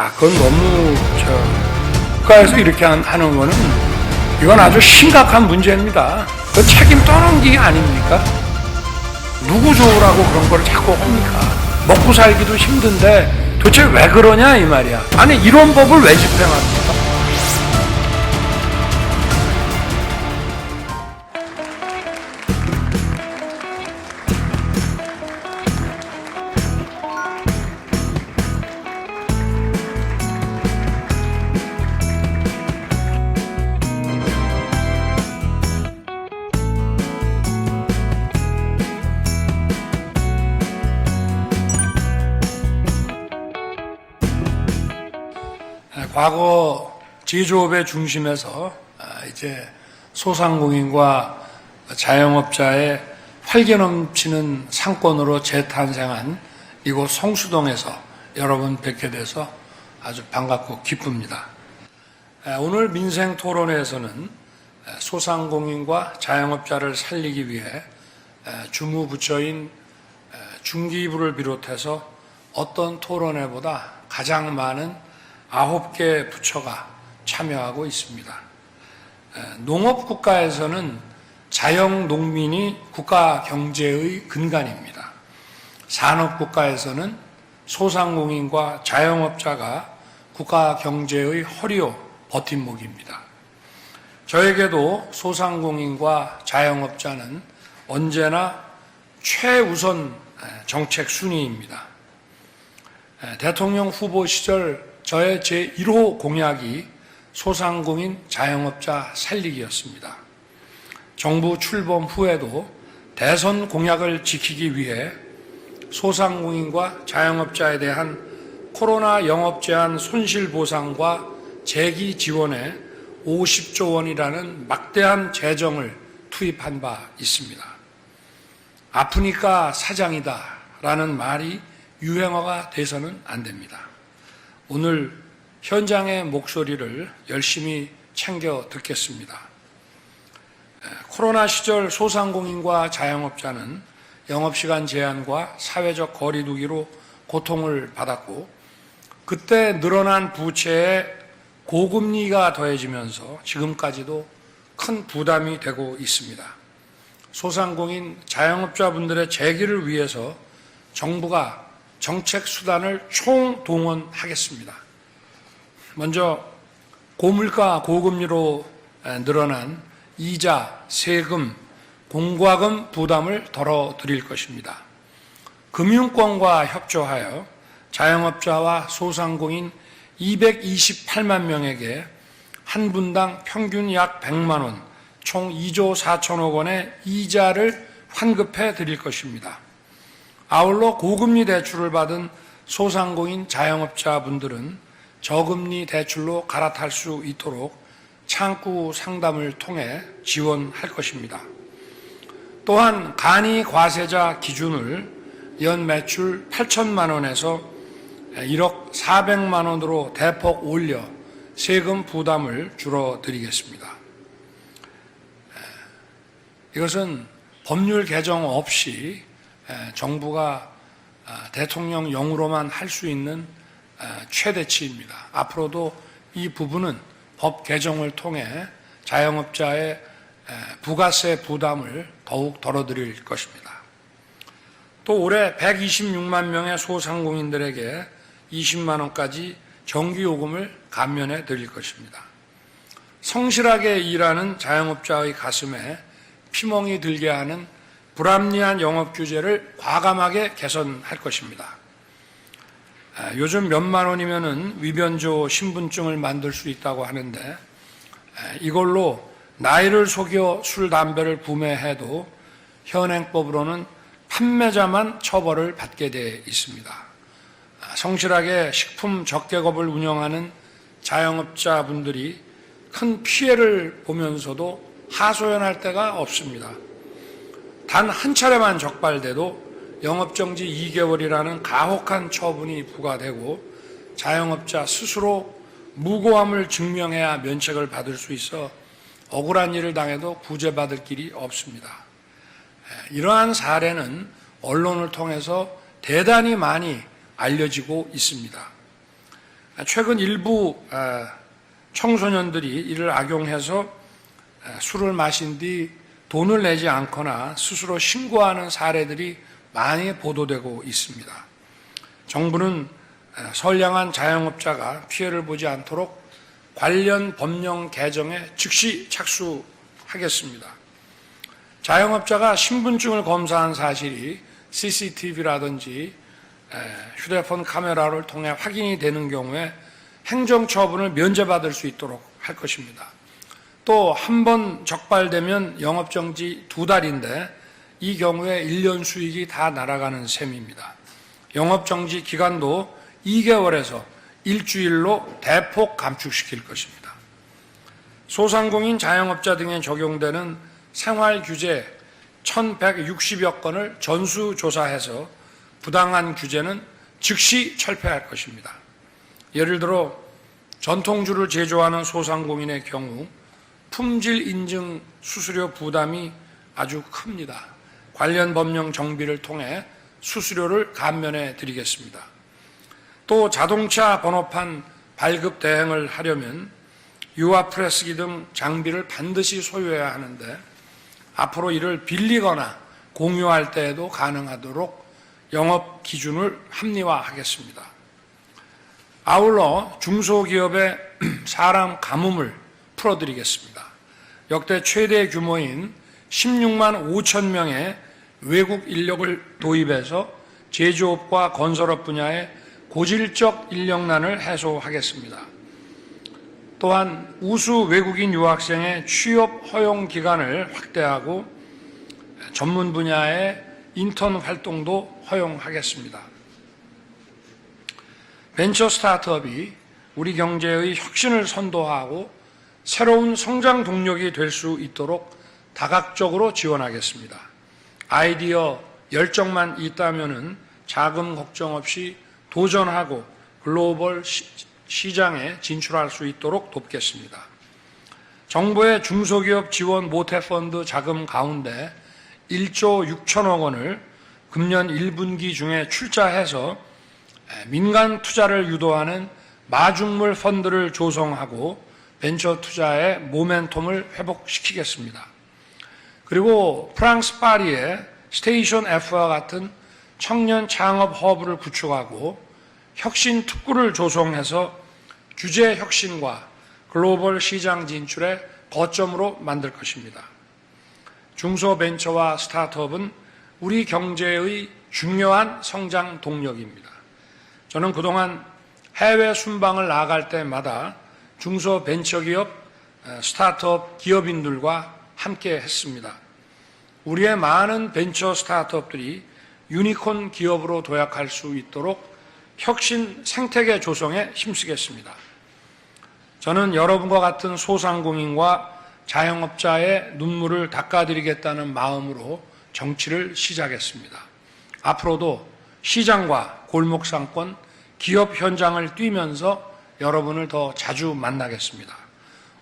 아, 그건 너무 저 국가에서 이렇게 한- 하는 거는 이건 아주 심각한 문제입니다. 그 책임 떠넘기기 아닙니까? 누구 좋으라고 그런 걸 자꾸 합니까? 먹고 살기도 힘든데 도대체 왜 그러냐 이 말이야. 아니 이런 법을 왜 집행합니까? 과거 제조업의 중심에서 아, 이제 소상공인과 자영업자의 활기 넘치는 상권으로 재탄생한 이곳 성수동에서 여러분 뵙게 돼서 아주 반갑고 기쁩니다. 아, 오늘 민생 토론회에서는 아, 소상공인과 자영업자를 살리기 위해 아, 주무부처인 아, 중기부를 비롯해서 어떤 토론회보다 가장 많은 아홉 개 부처가 참여하고 있습니다. 에, 농업 국가에서는 자영 농민이 국가 경제의 근간입니다. 산업 국가에서는 소상공인과 자영업자가 국가 경제의 허리요 버팀목입니다. 저에게도 소상공인과 자영업자는 언제나 최우선 에, 정책 순위입니다. 에, 대통령 후보 시절 저의 제1호 공약이 소상공인 자영업자 살리기였습니다. 정부 출범 후에도 대선 공약을 지키기 위해 소상공인과 자영업자에 대한 코로나 영업 제한 손실 보상과 재기 지원에 50조 원이라는 막대한 재정을 투입한 바 있습니다. 아프니까 사장이다 라는 말이 유행어가 돼서는 안 됩니다. 오늘 현장의 목소리를 열심히 챙겨 듣겠습니다. 에, 코로나 시절 소상공인과 자영업자는 영업시간 제한과 사회적 거리두기로 고통을 받았고 그때 늘어난 부채에 고금리가 더해지면서 지금까지도 큰 부담이 되고 있습니다. 소상공인 자영업자분들의 재기를 위해서 정부가 정책 수단을 총동원하겠습니다. 먼저 고물가 고금리로 늘어난 이자, 세금, 공과금 부담을 덜어드릴 것입니다. 금융권과 협조하여 자영업자와 소상공인 228만 명에게 한 분당 평균 약 100만 원, 총 2조 4천억 원의 이자를 환급해 드릴 것입니다. 아울러 고금리 대출을 받은 소상공인 자영업자분들은 저금리 대출로 갈아탈 수 있도록 창구 상담을 통해 지원할 것입니다. 또한 간이 과세자 기준을 연 매출 8천만 원에서 1억 400만 원으로 대폭 올려 세금 부담을 줄어드리겠습니다. 이것은 법률 개정 없이 정부가 대통령령으로만 할 수 있는 최대치입니다. 앞으로도 이 부분은 법 개정을 통해 자영업자의 부가세 부담을 더욱 덜어드릴 것입니다. 또 올해 126만 명의 소상공인들에게 20만 원까지 전기요금을 감면해 드릴 것입니다. 성실하게 일하는 자영업자의 가슴에 피멍이 들게 하는 불합리한 영업 규제를 과감하게 개선할 것입니다. 아, 요즘 몇만 원이면은 위변조 신분증을 만들 수 있다고 하는데 아, 이걸로 나이를 속여 술, 담배를 구매해도 현행법으로는 판매자만 처벌을 받게 돼 있습니다. 아, 성실하게 식품 적개업을 운영하는 자영업자분들이 큰 피해를 보면서도 하소연할 데가 없습니다. 단 한 차례만 적발돼도 영업정지 2개월이라는 가혹한 처분이 부과되고 자영업자 스스로 무고함을 증명해야 면책을 받을 수 있어 억울한 일을 당해도 구제받을 길이 없습니다. 이러한 사례는 언론을 통해서 대단히 많이 알려지고 있습니다. 최근 일부 에, 청소년들이 이를 악용해서 에, 술을 마신 뒤 돈을 내지 않거나 스스로 신고하는 사례들이 많이 보도되고 있습니다. 정부는 에, 선량한 자영업자가 피해를 보지 않도록 관련 법령 개정에 즉시 착수하겠습니다. 자영업자가 신분증을 검사한 사실이 CCTV라든지 휴대폰 카메라를 통해 확인이 되는 경우에 행정처분을 면제받을 수 있도록 할 것입니다. 또 한 번 적발되면 영업정지 두 달인데 이 경우에 1년 수익이 다 날아가는 셈입니다. 영업정지 기간도 2개월에서 일주일로 대폭 감축시킬 것입니다. 소상공인 자영업자 등에 적용되는 생활규제 1160여 건을 전수조사해서 부당한 규제는 즉시 철폐할 것입니다. 예를 들어 전통주를 제조하는 소상공인의 경우 품질 인증 수수료 부담이 아주 큽니다. 관련 법령 정비를 통해 수수료를 감면해 드리겠습니다. 또 자동차 번호판 발급 대행을 하려면 유아 프레스기 등 장비를 반드시 소유해야 하는데 앞으로 이를 빌리거나 공유할 때에도 가능하도록 영업 기준을 합리화하겠습니다. 아울러 중소기업의 사람 가뭄을 풀어드리겠습니다. 역대 최대 규모인 16만 5천 명의 외국 인력을 도입해서 제조업과 건설업 분야의 고질적 인력난을 해소하겠습니다. 또한 우수 외국인 유학생의 취업 허용 기간을 확대하고 전문 분야의 인턴 활동도 허용하겠습니다. 벤처 스타트업이 우리 경제의 혁신을 선도하고 새로운 성장 동력이 될 수 있도록 다각적으로 지원하겠습니다. 아이디어 열정만 있다면은 자금 걱정 없이 도전하고 글로벌 시, 장에 진출할 수 있도록 돕겠습니다. 정부의 중소기업 지원 모태펀드 자금 가운데 1조 6천억 원을 금년 1분기 중에 출자해서 민간 투자를 유도하는 마중물 펀드를 조성하고 벤처 투자의 모멘텀을 회복시키겠습니다. 그리고 프랑스 파리에 스테이션 F와 같은 청년 창업 허브를 구축하고 혁신 특구를 조성해서 규제 혁신과 글로벌 시장 진출의 거점으로 만들 것입니다. 중소벤처와 스타트업은 우리 경제의 중요한 성장 동력입니다. 저는 그동안 해외 순방을 나갈 때마다 중소벤처기업, 스타트업 기업인들과 함께 했습니다. 우리의 많은 벤처 스타트업들이 유니콘 기업으로 도약할 수 있도록 혁신 생태계 조성에 힘쓰겠습니다. 저는 여러분과 같은 소상공인과 자영업자의 눈물을 닦아드리겠다는 마음으로 정치를 시작했습니다. 앞으로도 시장과 골목상권, 기업 현장을 뛰면서 여러분을 더 자주 만나겠습니다.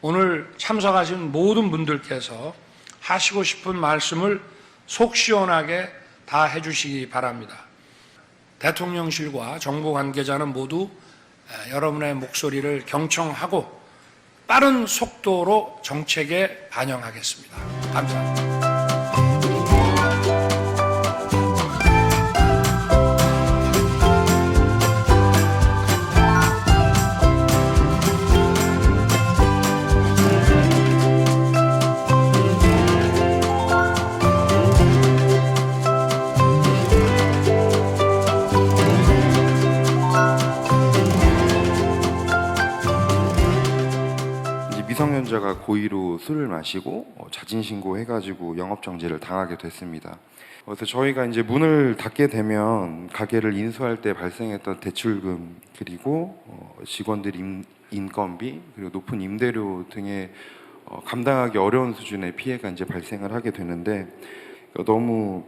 오늘 참석하신 모든 분들께서 하시고 싶은 말씀을 속 시원하게 다 해주시기 바랍니다. 대통령실과 정부 관계자는 모두 여러분의 목소리를 경청하고 빠른 속도로 정책에 반영하겠습니다. 감사합니다. 미성년자가 고의로 술을 마시고 어, 자진 신고해가지고 영업 정지를 당하게 됐습니다. 그래서 저희가 이제 문을 닫게 되면 가게를 인수할 때 발생했던 대출금 그리고 어, 직원들 임, 인건비 그리고 높은 임대료 등의 어, 감당하기 어려운 수준의 피해가 이제 발생을 하게 되는데 어, 너무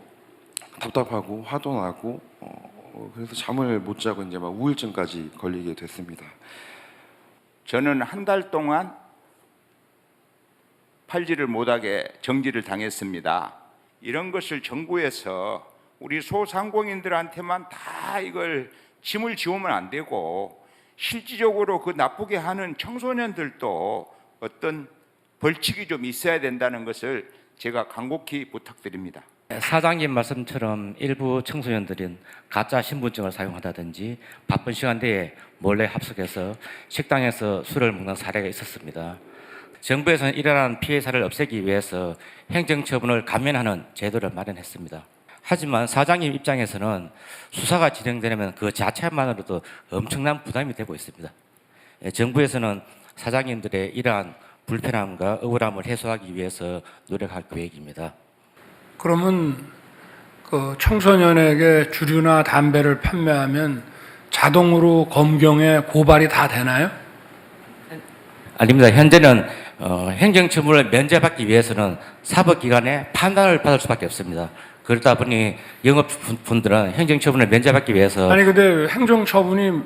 답답하고 화도 나고 어, 그래서 잠을 못 자고 이제 막 우울증까지 걸리게 됐습니다. 저는 한 달 동안 팔지를 못하게 정지를 당했습니다. 이런 것을 정부에서 우리 소상공인들한테만 다 이걸 짐을 지우면 안 되고 실질적으로 그 나쁘게 하는 청소년들도 어떤 벌칙이 좀 있어야 된다는 것을 제가 간곡히 부탁드립니다. 사장님 말씀처럼 일부 청소년들은 가짜 신분증을 사용하다든지 바쁜 시간대에 몰래 합숙해서 식당에서 술을 먹는 사례가 있었습니다. 정부에서는 이러한 피해 사를 없애기 위해서 행정처분을 감면하는 제도를 마련했습니다. 하지만 사장님 입장에서는 수사가 진행되려면 그 자체만으로도 엄청난 부담이 되고 있습니다. 예, 정부에서는 사장님들의 이러한 불편함과 억울함을 해소하기 위해서 노력할 계획입니다. 그러면 그 청소년에게 주류나 담배를 판매하면 자동으로 검경에 고발이 다 되나요? 아닙니다. 현재는 어, 행정처분을 면제받기 위해서는 사법기관의 판단을 받을 수밖에 없습니다. 그러다 보니 영업분들은 행정처분을 면제받기 위해서 아니 근데 행정처분이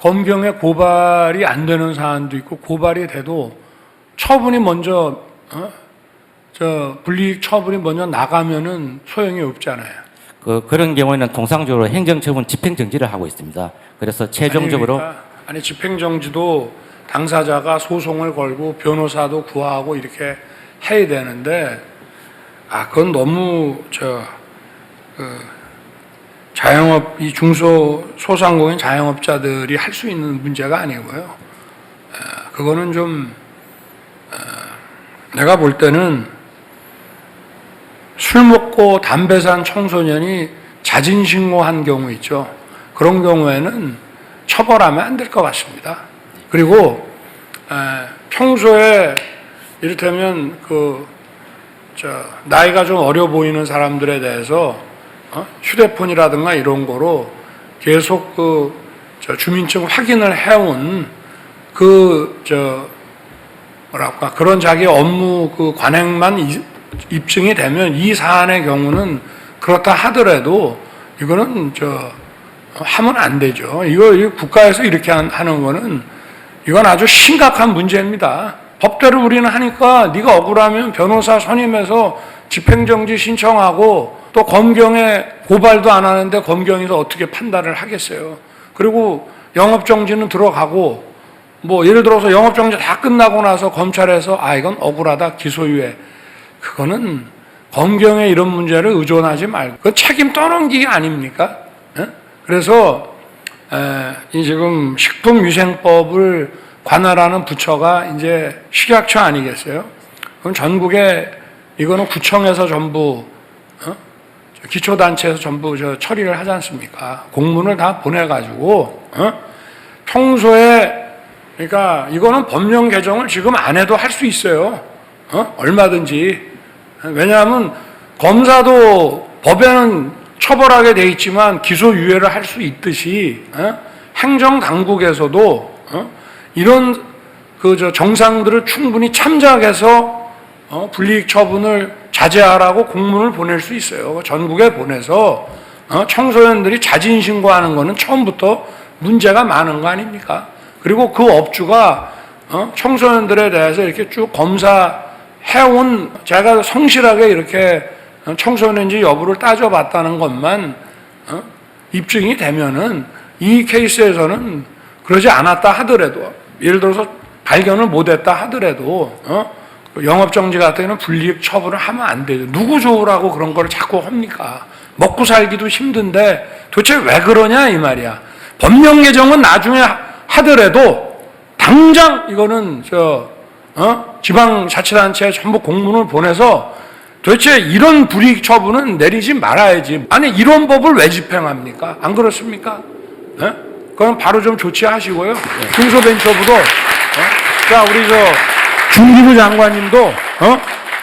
검경에 고발이 안 되는 사안도 있고 고발이 돼도 처분이 먼저 어? 저 불이익 처분이 먼저 나가면은 소용이 없잖아요. 그, 그런 경우에는 통상적으로 행정처분 집행정지를 하고 있습니다. 그래서 최종적으로 아니, 그러니까 아니 집행정지도 당사자가 소송을 걸고 변호사도 구하고 이렇게 해야 되는데 아 그건 너무 저 그, 자영업 이 중소 소상공인 자영업자들이 할 수 있는 문제가 아니고요. 아, 그거는 좀 아, 내가 볼 때는 술 먹고 담배 산 청소년이 자진 신고한 경우 있죠. 그런 경우에는 처벌하면 안 될 것 같습니다. 그리고 에, 평소에 이를테면 그 저, 나이가 좀 어려 보이는 사람들에 대해서 어? 휴대폰이라든가 이런 거로 계속 그저 주민증 확인을 해온 그 저 뭐랄까 그런 자기 업무 그 관행만 이- 입증이 되면 이 사안의 경우는 그렇다 하더라도 이거는 저 하면 안 되죠. 이거 국가에서 이렇게 한- 하는 거는 이건 아주 심각한 문제입니다. 법대로 우리는 하니까 네가 억울하면 변호사 선임해서 집행정지 신청하고 또 검경에 고발도 안 하는데 검경에서 어떻게 판단을 하겠어요. 그리고 영업정지는 들어가고 뭐 예를 들어서 영업정지 다 끝나고 나서 검찰에서 아 이건 억울하다 기소유예 그거는 검경에 이런 문제를 의존하지 말고 그 책임 떠넘기기 아닙니까? 예? 그래서 에, 이 지금 식품위생법을 관할하는 부처가 이제 식약처 아니겠어요? 그럼 전국에 이거는 구청에서 전부 어? 저 기초단체에서 전부 저 처리를 하지 않습니까? 공문을 다 보내가지고 어? 평소에 그러니까 이거는 법령 개정을 지금 안 해도 할 수 있어요. 어? 얼마든지. 왜냐하면 검사도 법에는 처벌하게 돼 있지만 기소유예를 할 수 있듯이 어? 행정 당국에서도 어? 이런 그 저 정상들을 충분히 참작해서 어? 불이익 처분을 자제하라고 공문을 보낼 수 있어요. 전국에 보내서 어? 청소년들이 자진 신고하는 거는 처음부터 문제가 많은 거 아닙니까? 그리고 그 업주가 어? 청소년들에 대해서 이렇게 쭉 검사 해온 제가 성실하게 이렇게 어, 청소년인지 여부를 따져봤다는 것만 어? 입증이 되면은 이 케이스에서는 그러지 않았다 하더라도 예를 들어서 발견을 못했다 하더라도 어? 그 영업정지 같은 경우는 불이익 처분을 하면 안 되죠. 누구 좋으라고 그런 걸 자꾸 합니까? 먹고 살기도 힘든데 도대체 왜 그러냐 이 말이야. 법령 개정은 나중에 하- 하더라도 당장 이거는 저 어? 지방자치단체에 전부 공문을 보내서 도대체 이런 불이익 처분은 내리지 말아야지. 아니 이런 법을 왜 집행합니까? 안 그렇습니까? 예? 그럼 바로 좀 조치하시고요. 중소벤처부도 어? 자 우리 저 중기부 장관님도 어?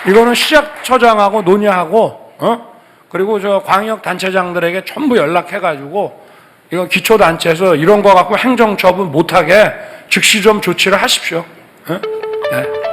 이거는 시작처장하고 논의하고 어? 그리고 저 광역 단체장들에게 전부 연락해가지고 이거 기초 단체에서 이런 거 갖고 행정 처분 못하게 즉시 좀 조치를 하십시오. 어? 네.